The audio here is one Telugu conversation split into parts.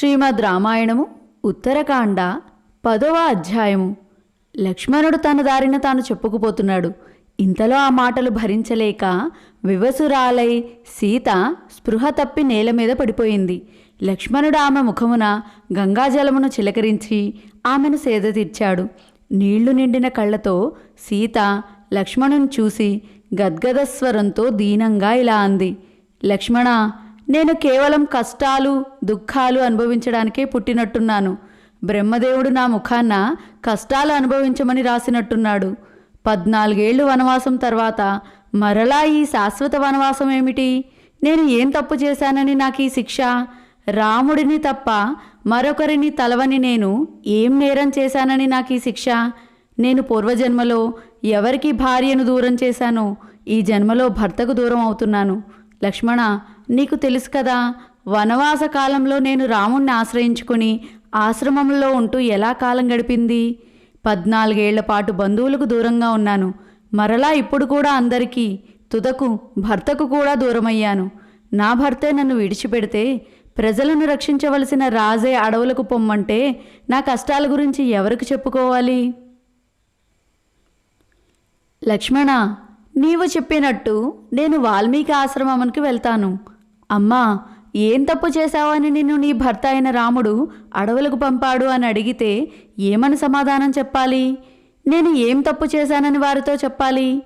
శ్రీమద్ రామాయణము ఉత్తరకాండ పదవ అధ్యాయము. లక్ష్మణుడు తన దారిన తాను చెప్పుకుపోతున్నాడు. ఇంతలో ఆ మాటలు భరించలేక వివసురాలై సీత స్పృహ తప్పి నేల మీద పడిపోయింది. లక్ష్మణుడు ఆమె ముఖమున గంగాజలమును చిలకరించి ఆమెను సేద తీర్చాడు. నీళ్ళు నిండిన కళ్ళతో సీత లక్ష్మణుని చూసి గద్గదస్వరంతో దీనంగా ఇలా అంది. లక్ష్మణ నేను కేవలం కష్టాలు దుఃఖాలు అనుభవించడానికే పుట్టినట్టున్నాను. బ్రహ్మదేవుడు నా ముఖాన్న కష్టాలు అనుభవించమని రాసినట్టున్నాడు. పద్నాలుగేళ్ళు వనవాసం తర్వాత మరలా ఈ శాశ్వత వనవాసం ఏమిటి? నేను ఏం తప్పు చేశానని నాకు ఈ శిక్ష? రాముడిని తప్ప మరొకరిని తలవని నేను ఏం నేరం చేశానని నాకు ఈ శిక్ష? నేను పూర్వజన్మలో ఎవరికి భార్యను దూరం చేశానో? ఈ జన్మలో భర్తకు దూరం అవుతున్నాను. లక్ష్మణ నీకు తెలుసు కదా వనవాస కాలంలో నేను రాముణ్ణి ఆశ్రయించుకుని ఆశ్రమంలో ఉంటూ ఎలా కాలం గడిపింది? పద్నాలుగేళ్ళ పాటు బంధువులకు దూరంగా ఉన్నాను. మరలా ఇప్పుడు కూడా అందరికీ తుదకు భర్తకు కూడా దూరమయ్యాను. నా భర్తే నన్ను విడిచిపెడితే ప్రజలను రక్షించవలసిన రాజే అడవులకు పొమ్మంటే నా కష్టాల గురించి ఎవరికి చెప్పుకోవాలి? లక్ష్మణ నీవు చెప్పినట్టు నేను వాల్మీకి ఆశ్రమానికి వెళ్తాను. అమ్మా ఏం తప్పు చేశావని నిన్ను నీ భర్త అయిన రాముడు అడవులకు పంపాడు అని అడిగితే ఏమని సమాధానం చెప్పాలి? నేను ఏం తప్పు చేశానని వారితో చెప్పాలి?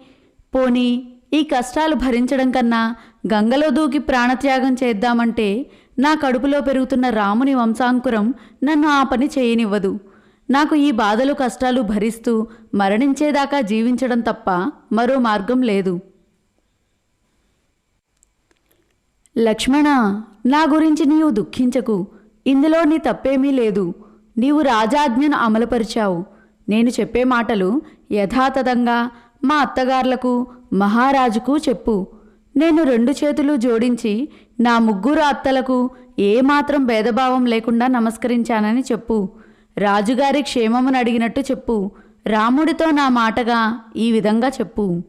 పోనీ ఈ కష్టాలు భరించడం కన్నా గంగలో దూకి ప్రాణత్యాగం చేద్దామంటే నా కడుపులో పెరుగుతున్న రాముని వంశాంకురం నన్ను ఆ పని చేయనివ్వదు. నాకు ఈ బాధలు కష్టాలు భరిస్తూ మరణించేదాకా జీవించడం తప్ప మరో మార్గం లేదు. లక్ష్మణ నా గురించి నీవు దుఃఖించకు. ఇందులో నీ తప్పేమీ లేదు. నీవు రాజాజ్ఞను అమలుపరిచావు. నేను చెప్పే మాటలు యథాతథంగా మా అత్తగార్లకు మహారాజుకు చెప్పు. నేను రెండు చేతులు జోడించి నా ముగ్గురు అత్తలకు ఏమాత్రం భేదభావం లేకుండా నమస్కరించానని చెప్పు. రాజుగారి క్షేమమును అడిగినట్టు చెప్పు. రాముడితో నా మాటగా ఈ విధంగా చెప్పు.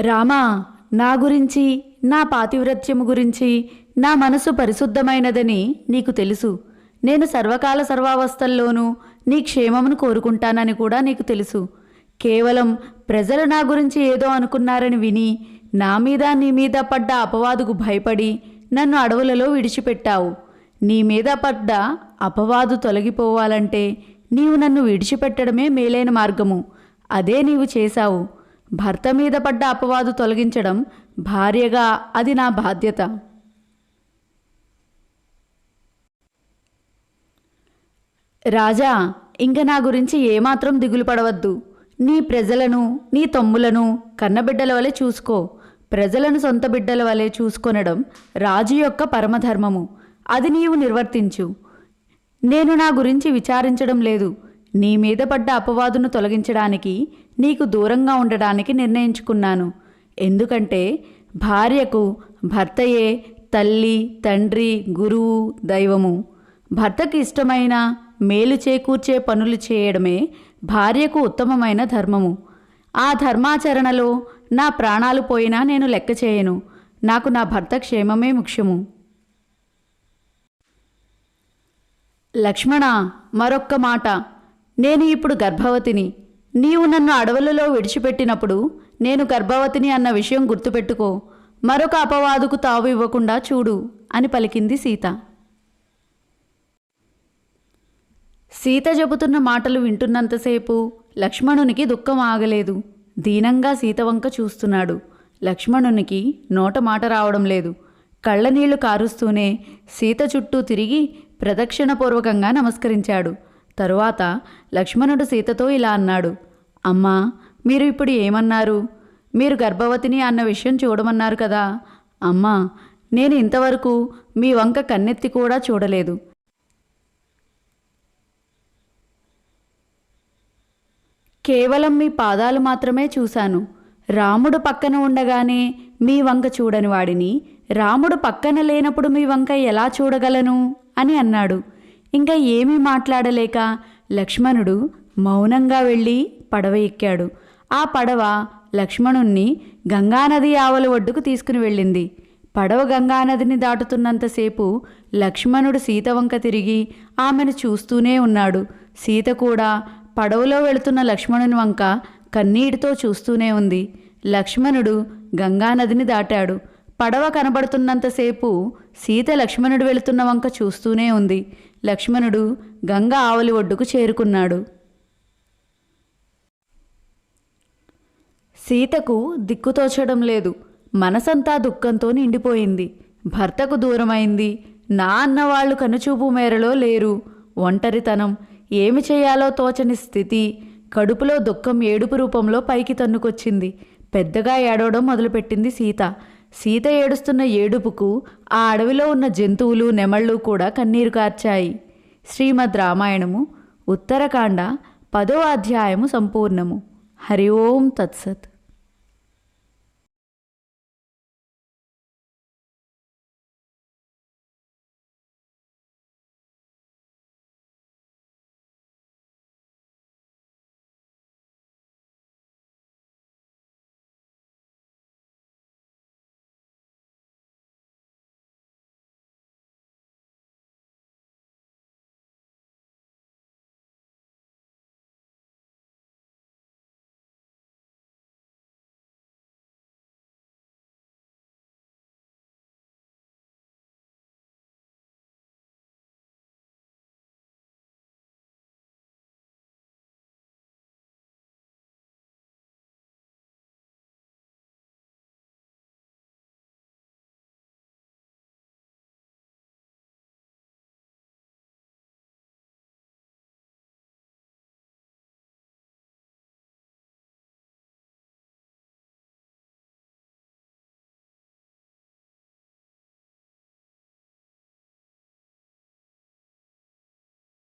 రామా నా గురించి నా పాతివ్రత్యము గురించి నా మనసు పరిశుద్ధమైనదని నీకు తెలుసు. నేను సర్వకాల సర్వావస్థల్లోనూ నీ క్షేమమును కోరుకుంటానని కూడా నీకు తెలుసు. కేవలం ప్రజలు నా గురించి ఏదో అనుకున్నారని విని నా మీద నీ మీద పడ్డ అపవాదుకు భయపడి నన్ను అడవులలో విడిచిపెట్టావు. నీ మీద పడ్డ అపవాదు తొలగిపోవాలంటే నీవు నన్ను విడిచిపెట్టడమే మేలైన మార్గము. అదే నీవు చేశావు. భర్త మీద పడ్డ అపవాదు తొలగించడం భార్యగా అది నా బాధ్యత. రాజా ఇంక నా గురించి ఏమాత్రం దిగులు పడవద్దు. నీ ప్రజలను నీ తమ్ములను కన్నబిడ్డల వలె చూసుకో. ప్రజలను సొంత బిడ్డల వలె చూసుకొనడం రాజు యొక్క పరమధర్మము. అది నీవు నిర్వర్తించు. నేను నా గురించి విచారించడం లేదు. నీ మీద పడ్డ అపవాదును తొలగించడానికి నీకు దూరంగా ఉండడానికి నిర్ణయించుకున్నాను. ఎందుకంటే భార్యకు భర్తయే తల్లి తండ్రి గురువు దైవము. భర్తకి ఇష్టమైన మేలు చేకూర్చే పనులు చేయడమే భార్యకు ఉత్తమమైన ధర్మము. ఆ ధర్మాచరణలో నా ప్రాణాలు పోయినా నేను లెక్క చేయను. నాకు నా భర్త క్షేమమే ముఖ్యము. లక్ష్మణ మరొక్క మాట. నేను ఇప్పుడు గర్భవతిని. నీవు నన్ను అడవులలో విడిచిపెట్టినప్పుడు నేను గర్భవతిని అన్న విషయం గుర్తుపెట్టుకో. మరొక అపవాదుకు తావు ఇవ్వకుండా చూడు అని పలికింది సీత. సీత చెబుతున్న మాటలు వింటున్నంతసేపు లక్ష్మణునికి దుఃఖం ఆగలేదు. దీనంగా సీత వంక చూస్తున్నాడు. లక్ష్మణునికి నోట మాట రావడం లేదు. కళ్ళనీళ్ళు కారుస్తూనే సీత చుట్టూ తిరిగి ప్రదక్షిణపూర్వకంగా నమస్కరించాడు. తరువాత లక్ష్మణుడు సీతతో ఇలా అన్నాడు అమ్మా మీరు ఇప్పుడు ఏమన్నారు? మీరు గర్భవతిని అన్న విషయం చూడమన్నారు కదా. అమ్మా నేను ఇంతవరకు మీ వంక కన్నెత్తి కూడా చూడలేదు. కేవలం మీ పాదాలు మాత్రమే చూశాను. రాముడు పక్కన ఉండగానే మీ వంక చూడని వాడిని రాముడు పక్కన లేనప్పుడు మీ వంక ఎలా చూడగలను? అని అన్నాడు. ఇంకా ఏమీ మాట్లాడలేక లక్ష్మణుడు మౌనంగా వెళ్ళి పడవ ఎక్కాడు. ఆ పడవ లక్ష్మణుణ్ణి గంగానది ఆవల ఒడ్డుకు తీసుకుని వెళ్ళింది. పడవ గంగానదిని దాటుతున్నంతసేపు లక్ష్మణుడు సీత వంక తిరిగి ఆమెను చూస్తూనే ఉన్నాడు. సీత కూడా పడవలో వెళుతున్న లక్ష్మణుని వంక కన్నీటితో చూస్తూనే ఉంది. లక్ష్మణుడు గంగానదిని దాటాడు. పడవ కనబడుతున్నంతసేపు సీత లక్ష్మణుడు వెళుతున్న వంక చూస్తూనే ఉంది. లక్ష్మణుడు గంగా ఆవలి ఒడ్డుకు చేరుకున్నాడు. సీతకు దిక్కుతోచడం లేదు. మనసంతా దుఃఖంతో నిండిపోయింది. భర్తకు దూరమైంది. నా అన్నవాళ్ళు కనుచూపు మేరలో లేరు. ఒంటరితనం. ఏమి చేయాలో తోచని స్థితి. కడుపులో దుఃఖం ఏడుపు రూపంలో పైకి తన్నుకొచ్చింది. పెద్దగా ఏడవడం మొదలుపెట్టింది సీత. సీత ఏడుస్తున్న ఏడుపుకు ఆ అడవిలో ఉన్న జంతువులు నెమళ్ళు కూడా కన్నీరు కార్చాయి. శ్రీమద్ రామాయణము ఉత్తరకాండ పదో అధ్యాయము సంపూర్ణము. హరి ఓం తత్సత్.